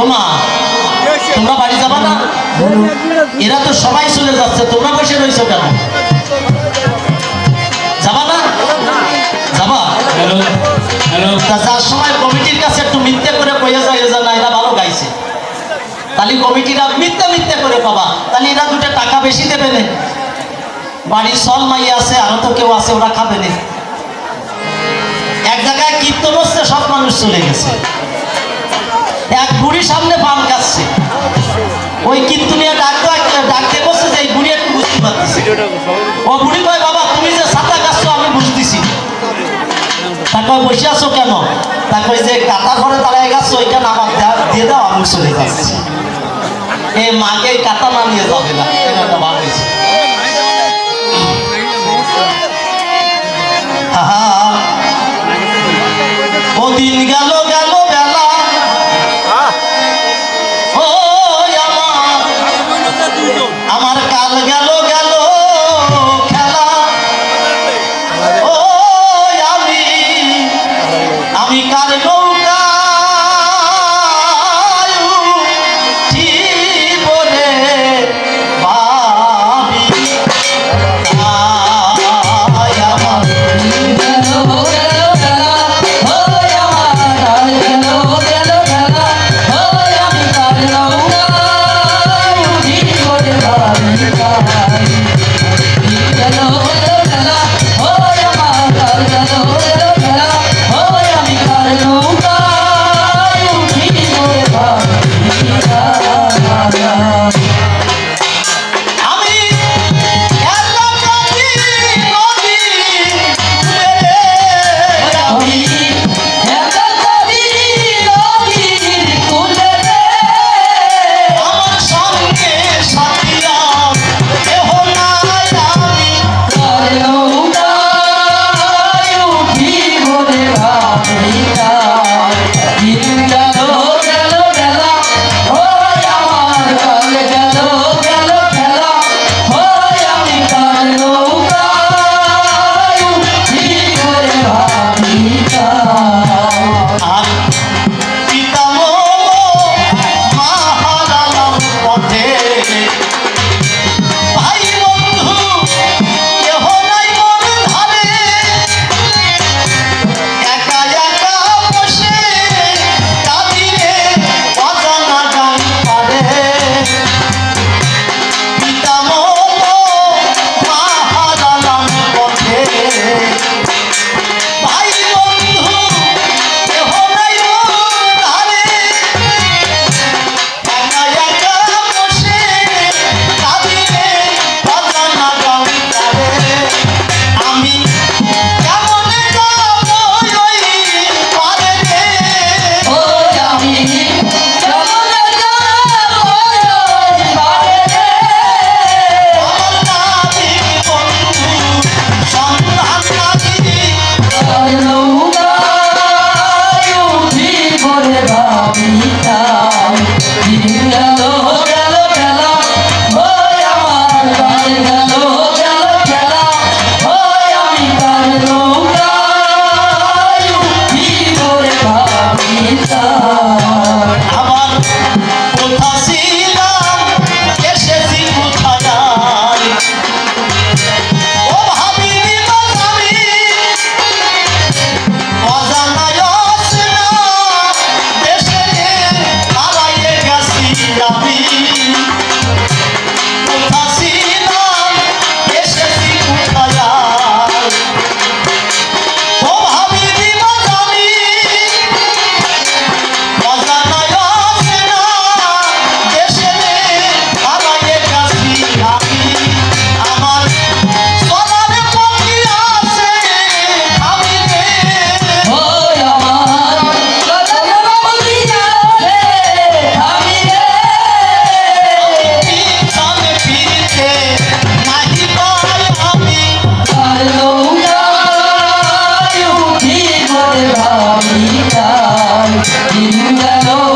ও তোমরা বাড়ি যাবা না? এরা তো সবাই চলে যাচ্ছে তোমরা বসে রয়েছো কেন? যাবা না? যাবা? যার সময় কমিটির কাছে একটু মিথ্যে করে কইয়া যায় যে না এরা ভালো গাইছে। তাহলে কমিটিরা মিথ্যে মিথ্যে করে পাবা তাহলে এরা দুটো টাকা বেশি দেবে না। বাড়ির সল মাই আছে আরও তো কেউ আছে ওরা খাবে না। এক জায়গায় কীর্তন হচ্ছে সব মানুষ চলে গেছে। এক বুড়ি সামনে পান কাটছে ওই কীর্তনিয়া ডাক দেওয়া- ডাকতে বসছে যে এই বুড়ি একটু বুঝতে পারতেছে। ও বুড়ি কয় বাবা তুমি যে সাঁতার কাটছো আমি বুঝতেছি। তাকে বসে আছো কেন? তাকে যে কাতা ঘরে দাঁড়ায় গেছো ওইখানে আমার দেয়া- দাও আমি চলে যাচ্ছি। এই মাকে কাতা না নিয়ে যাবে না এরকম একটা ভাব হয়েছে। আহা, ও দিন গেল আমার কাল you know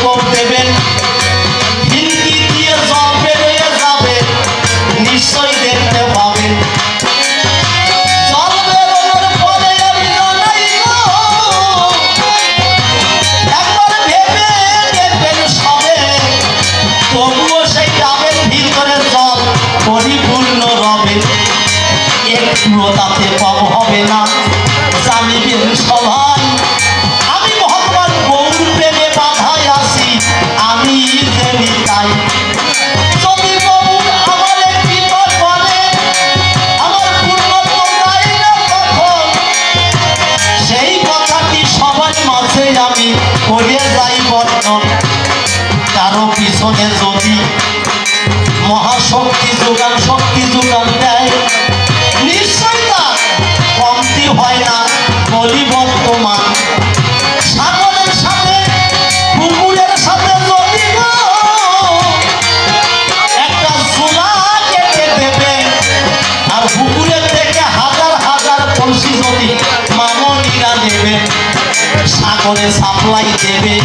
সাগরে সাপ্লাই দেবে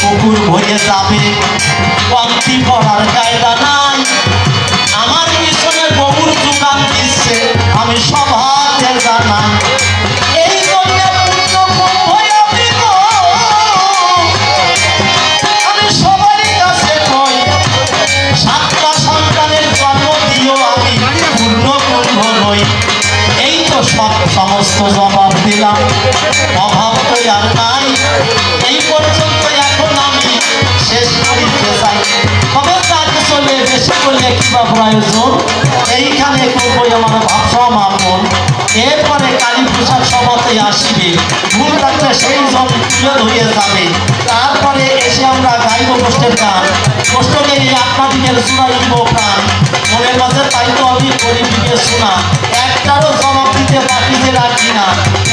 পুকুর ভরে যাবে। কমতি করার কায়দা নাই। আমার পিছনে বহুর যোগান দিচ্ছে, আমি সব হাতে জানাই দিও আমি এই তো সব সমস্ত জবাব দিলাম। অভাব তো আর বেশি করলে কি প্রয়োজন। এইখানে করব আমার ভাবসাম আপন এরপরে কালী পূজার সভাতে আসিবে। ভুল থাকলে সেই জন ধরিয়ে যাবে। তারপরে এসে আমরা গাইব কষ্টের গান। কষ্টকে এই আপনাদিকের শোনাইব প্রাণ। মনের মাঝে তাই তো আমি করি দিকে শোনা একটারও জবাব দিতে বাকি যে রাখি না।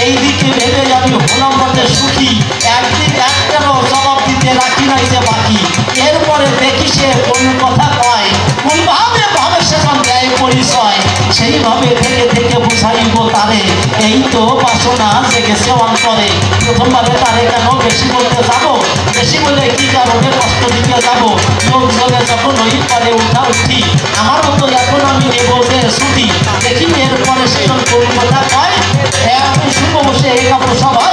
এই দিকে ভেবে আমি হলাম বটে সুখী। একদিন একটারও জবাব দিতে রাখি নাই যে বাকি। এরপরে দেখি সে কোন কথা কয়। সেইভাবে থেকে থেকে বুঝাইব তারে? এই তো বাসনা জেগেছে অন্তরে। প্রথমবারে তারে কেন বেশি বলতে যাব? বেশি বলে কি কারণে কষ্ট দিতে যাব? লোকজনে যখন ওই পারে উঠা উঠি আমার মতো এখন আমি নেব যে ছুটি। দেখি এরপরে সেজন কোন কথা কয়? এক শুভ বসে এই কাপড় সবাই